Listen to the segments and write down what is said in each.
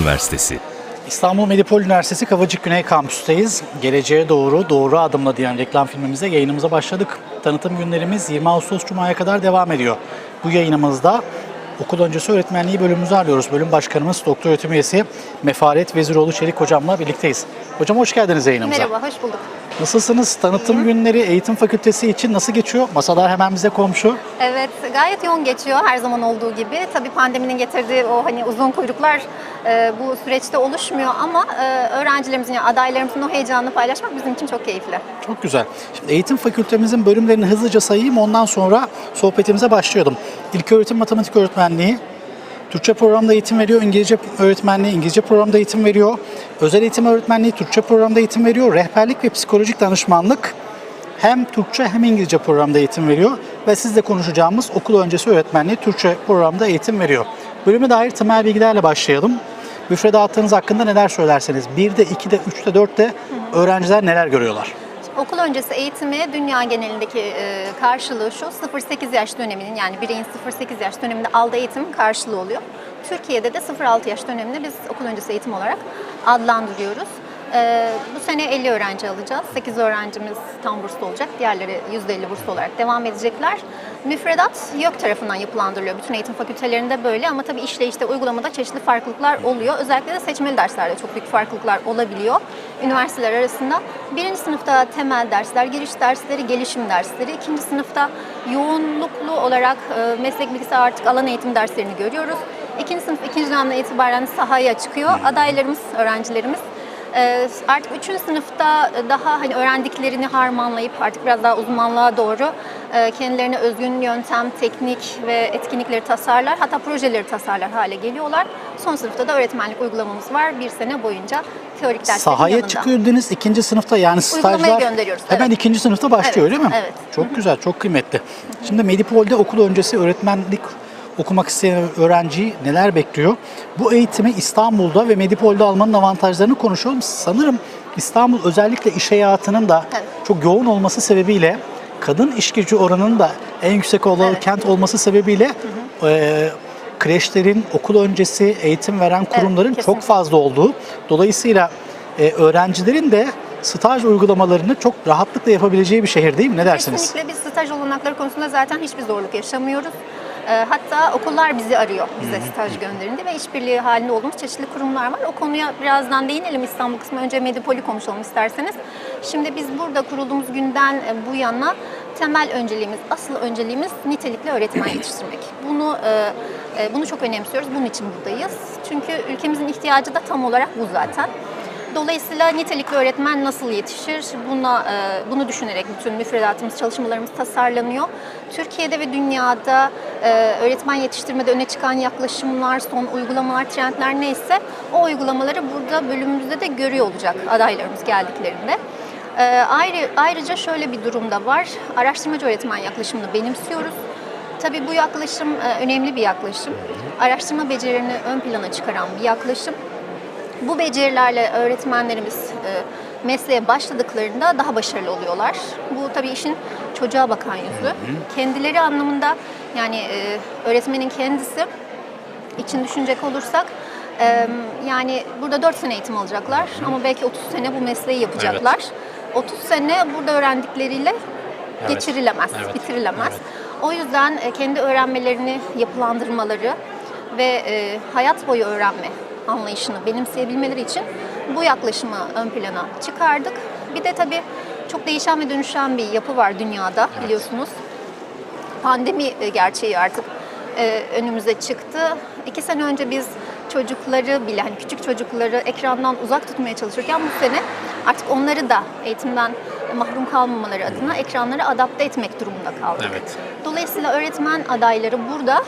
Üniversitesi. İstanbul Medipol Üniversitesi Kavacık Güney Kampüs'teyiz. Geleceğe doğru, doğru adımla diyen reklam filmimize yayınımıza başladık. Tanıtım günlerimiz 20 Ağustos Cuma'ya kadar devam ediyor. Bu yayınımızda okul öncesi öğretmenliği bölümümüzü arıyoruz. Bölüm başkanımız, doktor öğretim üyesi Mefaret Veziroğlu Çelik hocamla birlikteyiz. Hocam hoş geldiniz yayınımıza. Merhaba, hoş bulduk. Nasılsınız? Tanıtım günleri eğitim fakültesi için nasıl geçiyor? Masalar hemen bize komşu. Evet, gayet yoğun geçiyor her zaman olduğu gibi. Tabii pandeminin getirdiği o hani uzun kuyruklar e, bu süreçte oluşmuyor ama e, öğrencilerimizin, yani adaylarımızın o heyecanını paylaşmak bizim için çok keyifli. Çok güzel. Şimdi eğitim fakültemizin bölümlerini hızlıca sayayım. Ondan sonra sohbetimize başlayalım. İlköğretim matematik öğretmenliği, Türkçe programda eğitim veriyor, İngilizce öğretmenliği, İngilizce programda eğitim veriyor. Özel eğitim öğretmenliği, Türkçe programda eğitim veriyor. Rehberlik ve psikolojik danışmanlık hem Türkçe hem İngilizce programda eğitim veriyor. Ve sizle konuşacağımız okul öncesi öğretmenliği Türkçe programda eğitim veriyor. Bölüme dair temel bilgilerle başlayalım. Müfredatınız hakkında neler söylerseniz. 1'de, 2'de, 3'te, 4'te öğrenciler neler görüyorlar? Okul öncesi eğitimi dünya genelindeki e, karşılığı şu 0-8 yaş döneminin yani bireyin 0-8 yaş döneminde aldığı eğitimin karşılığı oluyor. Türkiye'de de 0-6 yaş dönemini biz okul öncesi eğitim olarak adlandırıyoruz. E, bu sene 50 öğrenci alacağız. 8 öğrencimiz tam burslu olacak. Diğerleri %50 burslu olarak devam edecekler. Müfredat YÖK tarafından yapılandırılıyor. Bütün eğitim fakültelerinde böyle ama tabii işleyişte, uygulamada çeşitli farklılıklar oluyor. Özellikle de seçmeli derslerde çok büyük farklılıklar olabiliyor üniversiteler arasında. Birinci sınıfta temel dersler, giriş dersleri, gelişim dersleri. İkinci sınıfta yoğunluklu olarak e, meslek bilgisi artık alan eğitim derslerini görüyoruz. İkinci sınıf, ikinci dönemden itibaren sahaya çıkıyor. Adaylarımız, öğrencilerimiz artık üçüncü sınıfta daha hani öğrendiklerini harmanlayıp artık biraz daha uzmanlığa doğru e, kendilerine özgün yöntem, teknik ve etkinlikleri tasarlar. Hatta projeleri tasarlar hale geliyorlar. Son sınıfta da öğretmenlik uygulamamız var. Bir sene boyunca teorik derslerin Sahaya yanında. çıkıyor dediniz ikinci sınıfta yani Uygulamaya stajlar gönderiyoruz, hemen evet. ikinci sınıfta başlıyor Evet, öyle mi? evet. Çok güzel, çok kıymetli. Şimdi Medipol'de okul öncesi öğretmenlik okumak isteyen öğrenciyi neler bekliyor? Bu eğitimi İstanbul'da ve Medipol'de almanın avantajlarını konuşalım. Sanırım İstanbul özellikle iş hayatının da Evet. çok yoğun olması sebebiyle kadın iş gücü oranının da en yüksek olan Evet. kent olması sebebiyle e, kreşlerin, okul öncesi eğitim veren kurumların çok kesinlikle. fazla olduğu. Dolayısıyla e, öğrencilerin de staj uygulamalarını çok rahatlıkla yapabileceği bir şehir değil mi? Ne dersiniz? Kesinlikle biz staj olanakları konusunda zaten hiçbir zorluk yaşamıyoruz. Ee, Hatta okullar bizi arıyor bize staj gönderinde ve işbirliği halinde olduğumuz çeşitli kurumlar var. O konuya birazdan değinelim İstanbul kısmı. Önce Medipol'ü konuşalım isterseniz. Şimdi biz burada kurulduğumuz günden e, bu yana temel önceliğimiz, asıl önceliğimiz nitelikli öğretmen yetiştirmek. Bunu e, e, bunu çok önemsiyoruz. Bunun için buradayız. Çünkü ülkemizin ihtiyacı da tam olarak bu zaten. Dolayısıyla nitelikli öğretmen nasıl yetişir? Buna bunu düşünerek bütün müfredatımız, çalışmalarımız tasarlanıyor. Türkiye'de ve dünyada e, öğretmen yetiştirmede öne çıkan yaklaşımlar, son uygulamalar, trendler neyse o uygulamaları burada bölümümüzde de görüyor olacak adaylarımız geldiklerinde. E, ayrı, ayrıca şöyle bir durum da var. Araştırmacı öğretmen yaklaşımını benimsiyoruz. Tabii bu yaklaşım e, önemli bir yaklaşım. Araştırma becerilerini ön plana çıkaran bir yaklaşım. Bu becerilerle öğretmenlerimiz e, mesleğe başladıklarında daha başarılı oluyorlar. Bu tabii işin çocuğa bakan yüzü. Kendileri anlamında yani e, öğretmenin kendisi için düşünecek olursak e, yani burada 4 sene eğitim alacaklar ama belki 30 sene bu mesleği yapacaklar. 30 sene burada öğrendikleriyle geçirilemez, Evet. bitirilemez. O yüzden e, kendi öğrenmelerini yapılandırmaları ve e, hayat boyu öğrenme anlayışını benimseyebilmeleri için bu yaklaşımı ön plana çıkardık. Bir de tabii çok değişen ve dönüşen bir yapı var dünyada biliyorsunuz. Pandemi e, gerçeği artık e, önümüze çıktı. İki sene önce biz çocukları bile, hani küçük çocukları ekrandan uzak tutmaya çalışırken bu sene artık onları da eğitimden mahrum kalmamaları adına ekranları adapte etmek durumunda kaldık. Evet. Dolayısıyla öğretmen adayları burada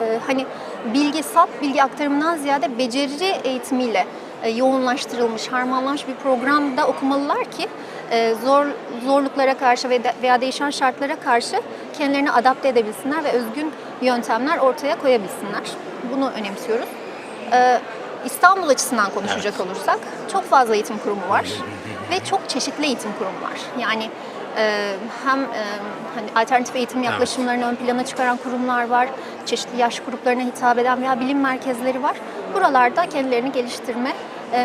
e, hani bilgi, salt bilgi aktarımından ziyade beceri eğitimiyle yoğunlaştırılmış, harmanlanmış bir programda okumalılar ki e, zor zorluklara karşı veya değişen şartlara karşı kendilerini adapte edebilsinler ve özgün yöntemler ortaya koyabilsinler. Bunu önemsiyoruz. E, İstanbul açısından konuşacak olursak çok fazla eğitim kurumu var ve çok çeşitli eğitim kurumu var. Yani hem e, hani alternatif eğitim yaklaşımlarını ön plana çıkaran kurumlar var. Çeşitli yaş gruplarına hitap eden veya bilim merkezleri var. Buralarda kendilerini geliştirme, e,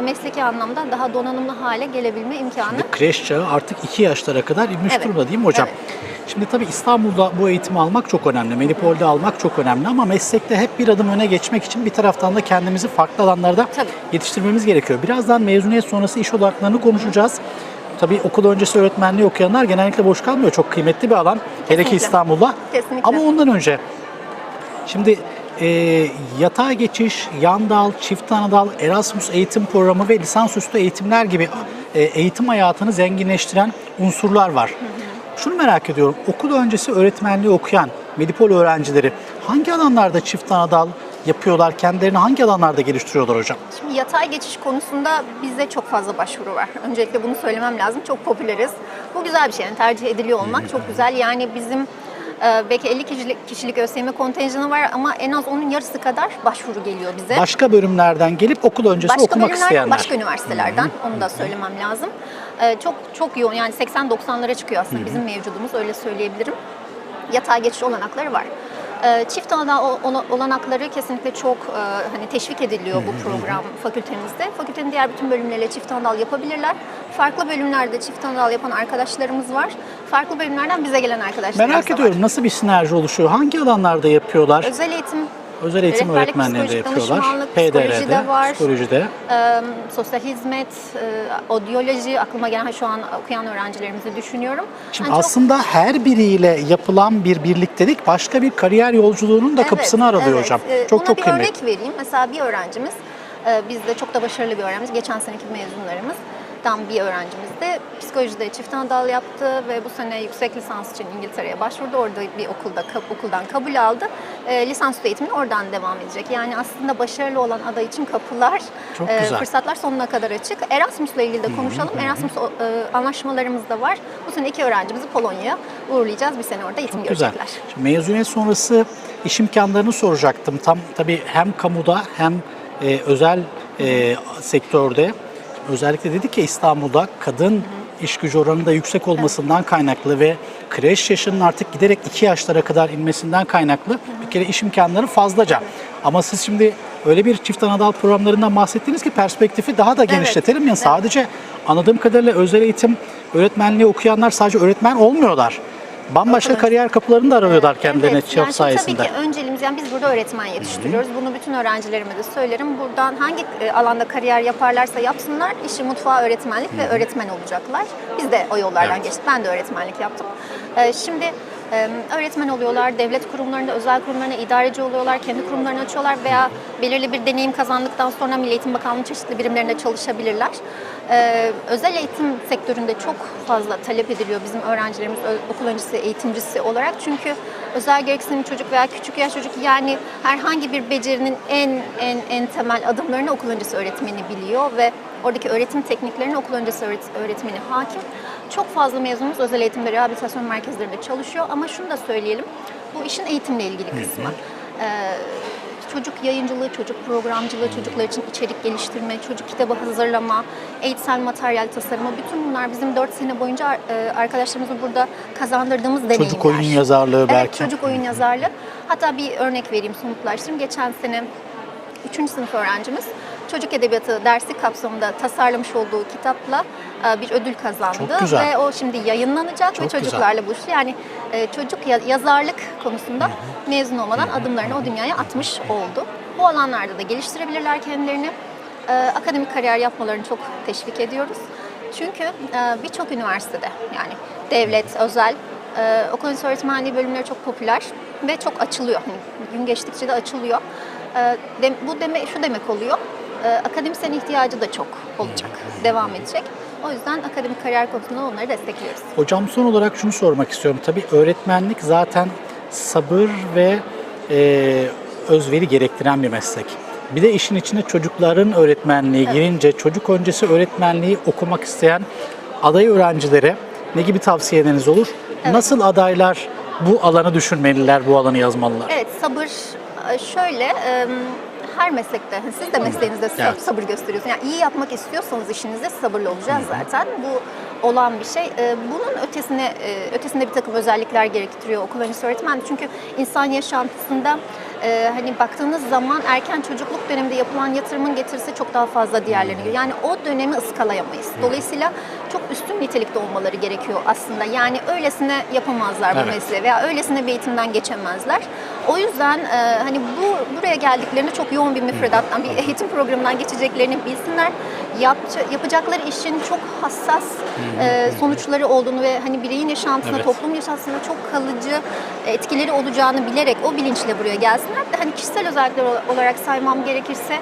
mesleki anlamda daha donanımlı hale gelebilme imkanı. Ve kreş çağı artık 2 yaşlara kadar inmiş Evet. durumda değil mi hocam? Evet. Şimdi tabii İstanbul'da bu eğitimi almak çok önemli. Medipol'de almak çok önemli ama meslekte hep bir adım öne geçmek için bir taraftan da kendimizi farklı alanlarda Tabii. yetiştirmemiz gerekiyor. Birazdan mezuniyet sonrası iş odaklarını konuşacağız. Tabii okul öncesi öğretmenliği okuyanlar genellikle boş kalmıyor. Çok kıymetli bir alan. Hele ki Kesinlikle. İstanbul'da. Kesinlikle. Ama ondan önce Şimdi e, yatay geçiş, yan dal, çift ana dal, Erasmus eğitim programı ve lisansüstü eğitimler gibi e, eğitim hayatını zenginleştiren unsurlar var. Şunu merak ediyorum, okul öncesi öğretmenliği okuyan Medipol öğrencileri hangi alanlarda çift ana dal yapıyorlar, kendilerini hangi alanlarda geliştiriyorlar hocam? Şimdi yatay geçiş konusunda bizde çok fazla başvuru var. Öncelikle bunu söylemem lazım. Çok popüleriz. Bu güzel bir şey. Yani tercih ediliyor olmak çok güzel. Yani bizim belki 50 kişilik, kişilik ÖSYM kontenjanı var ama en az onun yarısı kadar başvuru geliyor bize. Başka bölümlerden gelip okul öncesi başka okumak isteyenler. başka üniversitelerden onu da söylemem lazım. Ee, çok çok yoğun yani 80-90'lara çıkıyor aslında bizim mevcudumuz öyle söyleyebilirim. Yatay geçiş olanakları var. Ee, çift olanakları kesinlikle çok e, hani teşvik ediliyor bu program fakültemizde. Fakültenin diğer bütün bölümleriyle çift anadal yapabilirler. Farklı bölümlerde çift anadal yapan arkadaşlarımız var. Farklı bölümlerden bize gelen arkadaşlarımız Merak da var. ediyorum nasıl bir sinerji oluşuyor? Hangi alanlarda yapıyorlar? Özel eğitim Özel eğitim rehberlik, öğretmenliğinde psikolojik yapıyorlar. PDR'de, var. psikolojide. Ee, sosyal hizmet, e, odyoloji aklıma gelen şu an okuyan öğrencilerimizi düşünüyorum. Şimdi Yani çok- aslında her biriyle yapılan bir birliktelik başka bir kariyer yolculuğunun da Evet, kapısını aralıyor evet. hocam. Çok buna çok bir kıymetli. örnek vereyim. Mesela bir öğrencimiz, e, bizde çok da başarılı bir öğrencimiz, geçen seneki mezunlarımızdan bir öğrencimiz de psikolojide çift anadal yaptı ve bu sene yüksek lisans için İngiltere'ye başvurdu. Orada bir okulda okuldan kabul aldı. E, lisansüstü eğitimine oradan devam edecek. Yani aslında başarılı olan aday için kapılar, e, güzel. fırsatlar sonuna kadar açık. Erasmus'la ilgili de konuşalım. Erasmus e, anlaşmalarımız da var. Bu sene iki öğrencimizi Polonya'ya uğurlayacağız. Bir sene orada eğitim Çok güzel. görecekler. Şimdi mezuniyet sonrası iş imkanlarını soracaktım. Tam tabii hem kamuda hem e, özel e, sektörde. Özellikle dedik ya İstanbul'da kadın iş gücü oranının da yüksek olmasından kaynaklı ve kreş yaşının artık giderek 2 yaşlara kadar inmesinden kaynaklı bir kere iş imkanları fazlaca. Ama siz şimdi öyle bir çift anadal programlarından bahsettiniz ki perspektifi daha da genişletelim. Yani evet. sadece anladığım kadarıyla özel eğitim öğretmenliği okuyanlar sadece öğretmen olmuyorlar. Bambaşka kariyer kapılarını da arıyorlar kendilerine Evet, yani sayesinde. Tabii ki önceliğimiz yani biz burada öğretmen yetiştiriyoruz. Bunu bütün öğrencilerime de söylerim. Buradan hangi e, alanda kariyer yaparlarsa yapsınlar işi mutfağı öğretmenlik ve öğretmen olacaklar. Biz de o yollardan Evet. geçtik. Ben de öğretmenlik yaptım. Ee, Şimdi e, öğretmen oluyorlar, devlet kurumlarında, özel kurumlarına idareci oluyorlar, kendi kurumlarını açıyorlar veya belirli bir deneyim kazandıktan sonra Milli Eğitim Bakanlığı çeşitli birimlerinde çalışabilirler. Ee, özel eğitim sektöründe çok fazla talep ediliyor bizim öğrencilerimiz okul öncesi eğitimcisi olarak. Çünkü özel gereksinimli çocuk veya küçük yaş çocuk yani herhangi bir becerinin en en en temel adımlarını okul öncesi öğretmeni biliyor ve oradaki öğretim tekniklerini okul öncesi öğret- öğretmeni hakim. Çok fazla mezunumuz özel eğitimde, rehabilitasyon merkezlerinde çalışıyor ama şunu da söyleyelim. Bu işin eğitimle ilgili kısmı. Ee, çocuk yayıncılığı, çocuk programcılığı, çocuklar için içerik geliştirme, çocuk kitabı hazırlama, eğitsel materyal tasarımı bütün bunlar bizim 4 sene boyunca e, arkadaşlarımızın burada kazandırdığımız deneyimler. Çocuk oyun yazarlığı Evet, belki. çocuk oyun yazarlığı. Hatta bir örnek vereyim, somutlaştırayım. Geçen sene 3. sınıf öğrencimiz çocuk edebiyatı dersi kapsamında tasarlamış olduğu kitapla bir ödül kazandı. Çok güzel. Ve o şimdi yayınlanacak ve Çok güzel. çocuklarla buluştu. Yani e, çocuk ya- yazarlık konusunda mezun olmadan adımlarını o dünyaya atmış oldu. Bu alanlarda da geliştirebilirler kendilerini. E, Akademik kariyer yapmalarını çok teşvik ediyoruz. Çünkü e, birçok üniversitede yani devlet, özel e, okul öğretmenliği bölümleri çok popüler ve çok açılıyor. Hani gün geçtikçe de açılıyor. E, bu deme, şu demek oluyor. E, akademisyen ihtiyacı da çok olacak, devam edecek. O yüzden akademik kariyer konusunda onları destekliyoruz. Hocam son olarak şunu sormak istiyorum. Tabii öğretmenlik zaten sabır ve e, özveri gerektiren bir meslek. Bir de işin içine çocukların öğretmenliği girince çocuk öncesi öğretmenliği okumak isteyen aday öğrencilere ne gibi tavsiyeleriniz olur? Nasıl adaylar bu alanı düşünmeliler, bu alanı yazmalılar? Evet, sabır e, şöyle her meslekte, hani siz de mesleğinizde Evet. sabır gösteriyorsunuz. Yani iyi yapmak istiyorsanız işinizde sabırlı olacağız zaten. Bu olan bir şey. E, bunun ötesine e, ötesinde bir takım özellikler gerektiriyor okul öncesi öğretmen. Çünkü insan yaşantısında e, hani baktığınız zaman erken çocukluk döneminde yapılan yatırımın getirisi çok daha fazla diğerlerine göre. Yani o dönemi ıskalayamayız. Dolayısıyla çok üstün nitelikte olmaları gerekiyor aslında. Yani öylesine yapamazlar bu Evet. mesleği veya öylesine bir eğitimden geçemezler. O yüzden e, hani bu buraya geldiklerinde çok yoğun bir müfredattan, bir eğitim programından geçeceklerini bilsinler. Yapça- yapacakları işin çok hassas e, sonuçları olduğunu ve hani bireyin yaşantısına, Evet. toplum yaşantısına çok kalıcı etkileri olacağını bilerek o bilinçle buraya gelsinler. Hani kişisel özellikler olarak saymam gerekirse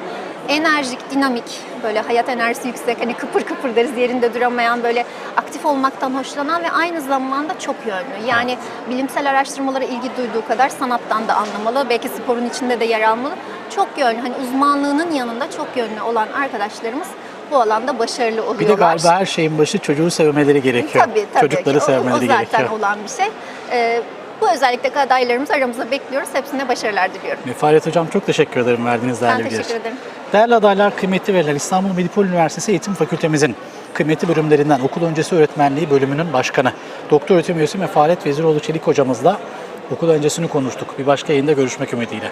enerjik, dinamik, böyle hayat enerjisi yüksek, hani kıpır kıpır deriz yerinde duramayan, böyle aktif olmaktan hoşlanan ve aynı zamanda çok yönlü. Yani bilimsel araştırmalara ilgi duyduğu kadar sanattan da anlamalı, belki sporun içinde de yer almalı. Çok yönlü, hani uzmanlığının yanında çok yönlü olan arkadaşlarımız bu alanda başarılı oluyorlar. Bir de galiba her şeyin başı çocuğu sevmeleri gerekiyor. Tabii tabii. Çocukları ki. O- sevmeleri o, zaten gerekiyor. olan bir şey. Ee, bu özellikle adaylarımızı aramızda bekliyoruz. Hepsine başarılar diliyorum. Fahret Hocam çok teşekkür ederim verdiğiniz değerli Ben bilgiler teşekkür için. ederim. Değerli adaylar, kıymetli veliler, İstanbul Medipol Üniversitesi Eğitim Fakültemizin kıymetli bölümlerinden okul öncesi öğretmenliği bölümünün başkanı Doktor Öğretim Üyesi Mefaret Veziroğlu Çelik hocamızla okul öncesini konuştuk. Bir başka yayında görüşmek ümidiyle.